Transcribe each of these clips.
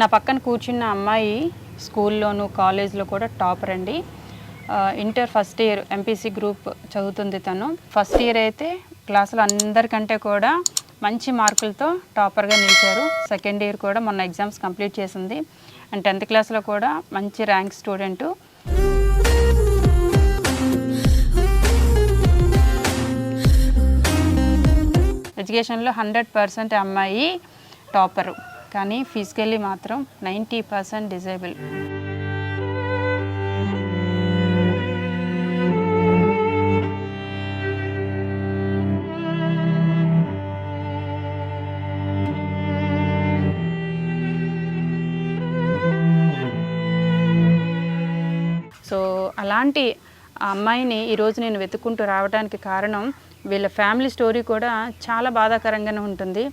నా పక్కన కూర్చున్న అమ్మాయి స్కూల్లోను కాలేజ్లో కూడా టాపర్ అండి. Inter first year MPC group చదువుతుంది తను. ఫస్ట్ ఇయర్ అయితే క్లాసులు అందరికంటే కూడా మంచి మార్కులతో టాపర్గా నిలిచారు. సెకండ్ ఇయర్ కూడా మొన్న ఎగ్జామ్స్ కంప్లీట్ చేసింది. అండ్ టెన్త్ క్లాస్లో కూడా మంచి ర్యాంక్ స్టూడెంటు. ఎడ్యుకేషన్లో హండ్రెడ్ పర్సెంట్ అమ్మాయి టాపరు. కానీ ఫిజికల్లీ మాత్రం నైంటీ పర్సెంట్ డిజేబుల్. సో అలాంటి ఆ అమ్మాయిని ఈరోజు నేను వెతుక్కుంటూ రావడానికి కారణం వీళ్ళ ఫ్యామిలీ స్టోరీ కూడా చాలా బాధాకరంగానే ఉంటుంది.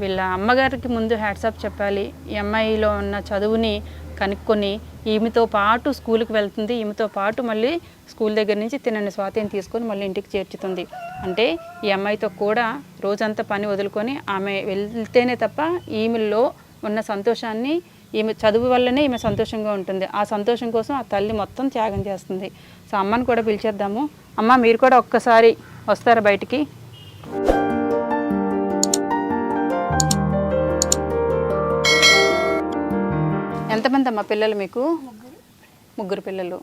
వీళ్ళ అమ్మగారికి ముందు హ్యాట్సాప్ చెప్పాలి. ఈ ఉన్న చదువుని కనుక్కొని ఈమెతో పాటు స్కూల్కి వెళ్తుంది. ఈమెతో పాటు మళ్ళీ స్కూల్ దగ్గర నుంచి తినని స్వాతిని తీసుకొని మళ్ళీ ఇంటికి చేర్చుతుంది. అంటే ఈ అమ్మాయితో కూడా రోజంతా పని వదులుకొని ఆమె వెళ్తేనే తప్ప ఈమెలో ఉన్న సంతోషాన్ని ఈమె చదువు వల్లనే ఈమె సంతోషంగా ఉంటుంది. ఆ సంతోషం కోసం ఆ తల్లి మొత్తం త్యాగం చేస్తుంది. సో అమ్మని కూడా పిలిచేద్దాము. అమ్మ మీరు కూడా ఒక్కసారి వస్తారా బయటికి? ఎంతమంది అమ్మ పిల్లలు మీకు? ముగ్గురు పిల్లలు.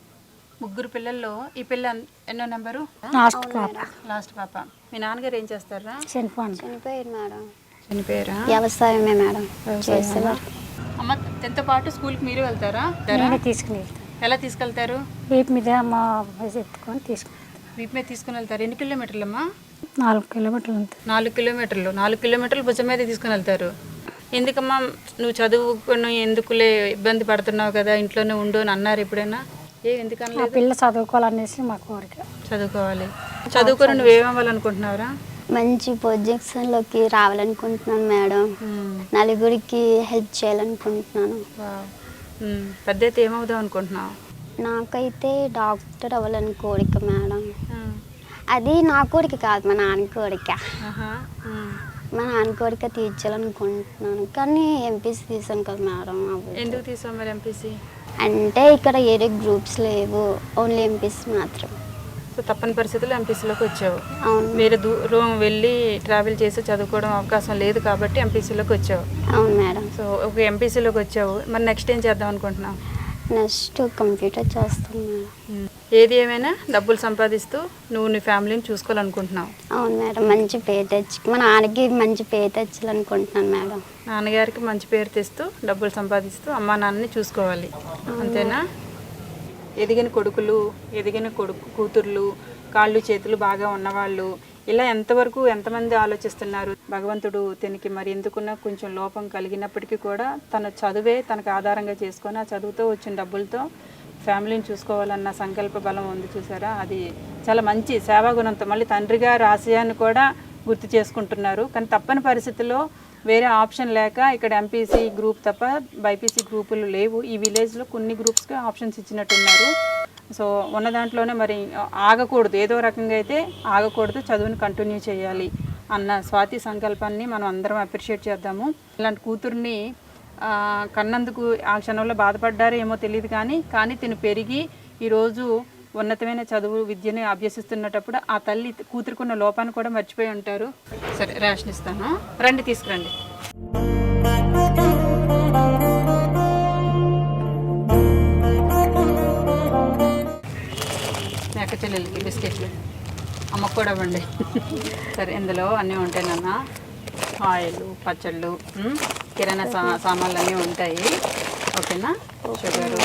ముగ్గురు పిల్లల్లో ఈ పిల్ల ఎన్నో నెంబరు? లాస్ట్ పాప. లాస్ట్ పాప. మీ నాన్నగారు ఏం చేస్తారా? చనిపోండి చనిపోయారు మేడం. చనిపోయారా? వ్యవసాయమే మేడం. అమ్మ టెన్త్ పాటు స్కూల్కి మీరు వెళ్తారా? నేనే తీసుకుని వెళ్తాను ఎలా తీసుకెళ్తారు? వీపు మీద మా ఎత్తుకొని తీసుకుని వీపు మీద తీసుకుని వెళ్తారు? ఎన్ని కిలోమీటర్లు అమ్మా నాలుగు కిలోమీటర్లు నాలుగు కిలోమీటర్లు. నాలుగు కిలోమీటర్లు భుజం మీద తీసుకుని వెళ్తారు. ఎందుకమ్మా నువ్వు చదువుకుని ఎందుకులే ఇబ్బంది పడుతున్నావు కదా ఇంట్లోనే ఉండు అని అన్నారు ఎప్పుడైనా? ఏ ఆ ఎందుకనలేదు పిల్ల చదువుకోవాలనేసి మా కోరిక. చదువుకోవాలి. చదువుకొని నువ్వు ఏమవ్వాలనుకుంటున్నావురా? మంచి పొజిషన్లోకి రావాలనుకుంటున్నాను మేడం. నలుగురికి హెల్ప్ చేయాలనుకుంటున్నాను. పెద్ద ఏమవుదాం అనుకుంటున్నావు? నాకైతే డాక్టర్ అవ్వాలని కోరిక మేడం. అది నా కోరిక కాదు మా నాన్న కోరిక. మా నాన్న కోరిక తీర్చాలనుకుంటున్నాను. కానీ ఎంపీసీ తీసాను కదా మేడం. ఎందుకు తీసావు మరి ఎంపీసీ అంటే ఇక్కడ ఏరే గ్రూప్స్ లేవు. ఓన్లీ ఎంపీసీ మాత్రం. సో తప్పని పరిస్థితుల్లో ఎంపీసీలోకి వచ్చావు. అవును. వేరే దూరం వెళ్ళి ట్రావెల్ చేసి చదువుకోవడం అవకాశం లేదు కాబట్టి ఎంపీసీలోకి వచ్చావు. అవును మేడం. సో ఒక ఎంపీసీలోకి వచ్చావు. మరి నెక్స్ట్ ఏం చేద్దాం అనుకుంటున్నావు? నెక్స్ట్ కంప్యూటర్ చేస్తాను మేడం ఉమ్. ఏది ఏమైనా డబ్బులు సంపాదిస్తూ నువ్వు నీ ఫ్యామిలీని చూసుకోవాలనుకుంటున్నావు? అవును మేడం మంచి పేరు తెచ్చి మా నాన్నకి మంచి పేరు తెచ్చాలనుకుంటున్నాను మేడం. నాన్నగారికి మంచి పేరు తెస్తూ డబ్బులు సంపాదిస్తూ అమ్మా నాన్నని చూసుకోవాలి. అంతేనా? ఎదిగిన కొడుకులు ఎదిగిన కొడుకు కూతుర్లు కాళ్ళు చేతులు బాగా ఉన్నవాళ్ళు ఇలా ఎంతవరకు ఎంతమంది ఆలోచిస్తున్నారు? భగవంతుడు తనకి మరి ఎందుకున్నా కొంచెం లోపం కలిగినప్పటికీ కూడా తన చదువే తనకు ఆధారంగా చేసుకొని ఆ చదువుతో వచ్చిన డబ్బులతో ఫ్యామిలీని చూసుకోవాలన్న సంకల్ప బలం ఉంది చూసారా? అది చాలా మంచి సేవాగుణంతో మళ్ళీ తండ్రి గారు ఆశయాన్ని కూడా గుర్తు చేసుకుంటున్నారు. కానీ తప్పని పరిస్థితుల్లో వేరే ఆప్షన్ లేక ఇక్కడ ఎంపీసీ గ్రూప్ తప్ప బైపీసీ గ్రూపులు లేవు. ఈ విలేజ్లో కొన్ని గ్రూప్స్కి ఆప్షన్స్ ఇచ్చినట్టున్నారు. సో ఉన్న దాంట్లోనే మరి ఆగకూడదు. ఏదో రకంగా అయితే ఆగకూడదు. చదువుని కంటిన్యూ చేయాలి అన్న స్వాతి సంకల్పాన్ని మనం అందరం అప్రిషియేట్ చేద్దాము. ఇలాంటి కూతుర్ని కన్నందుకు ఆ క్షణంలో బాధపడ్డారో ఏమో తెలియదు కానీ కానీ తిను పెరిగి ఈరోజు ఉన్నతమైన చదువు విద్యని అభ్యసిస్తున్నప్పుడు ఆ తల్లి కూతురుకున్న లోపాన్ని కూడా మర్చిపోయి ఉంటారు. సరే రేషన్ ఇస్తాను. రండి తీసుకురండి. చెల్లెలకి బిస్కెట్లు. అమ్మకు కూడా ఇవ్వండి. సరే ఇందులో అన్నీ ఉంటాయి నాన్న. ఆయిల్ పచ్చళ్ళు కిరాణా సా సామాన్లు అన్నీ ఉంటాయి. ఓకేనా? షుగరు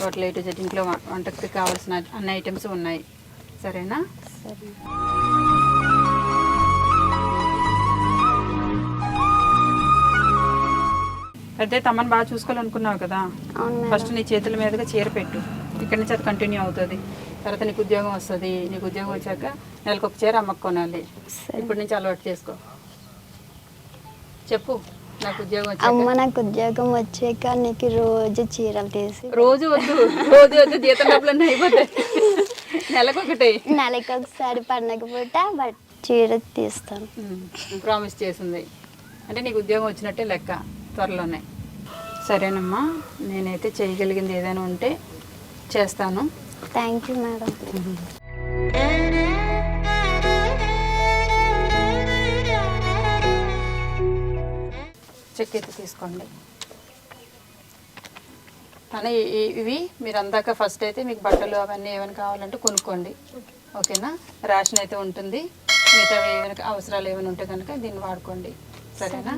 టోటల్ ఎయిట్ జెడ్ ఇంట్లో వంటకి కావాల్సిన అన్ని ఐటమ్స్ ఉన్నాయి. సరేనా? సరే అయితే తమ్మని బాగా చూసుకోవాలనుకున్నావు కదా? ఫస్ట్ నీ చేతుల మీదుగా చీర పెట్టు. ఇక్కడి నుంచి అది కంటిన్యూ అవుతుంది. తర్వాత నీకు ఉద్యోగం వస్తుంది. నీకు ఉద్యోగం వచ్చాక నెలకు ఒక చీర అమ్మకు కొనాలి. ఇప్పటి నుంచి అలవాటు చేసుకో. చెప్పు నాకు ఉద్యోగం అమ్మ నాకు ఉద్యోగం వచ్చాక నీకు రోజు చీరలు తీసి రోజు వద్దు. రోజు వద్దు. జీతం డబ్బులన్నీ అయిపోతాయి. నెలకు ఒకటి నెలకి ఒకసారి పండగ పూట బట్ చీర తీస్తాను. ప్రామిస్ చేసింది. అంటే నీకు ఉద్యోగం వచ్చినట్టే లెక్క త్వరలోనే. సరేనమ్మా నేనైతే చేయగలిగింది ఏదైనా ఉంటే చేస్తాను. థ్యాంక్ యూ మేడం చెక్ అయితే తీసుకోండి. కానీ ఇవి మీరు అందాక ఫస్ట్ అయితే మీకు బట్టలు అవన్నీ ఏమైనా కావాలంటే కొనుక్కోండి. ఓకేనా? రేషన్ అయితే ఉంటుంది. మిగతా ఏమైనా అవసరాలు ఏమైనా ఉంటే కనుక దీన్ని వాడుకోండి. సరేనా?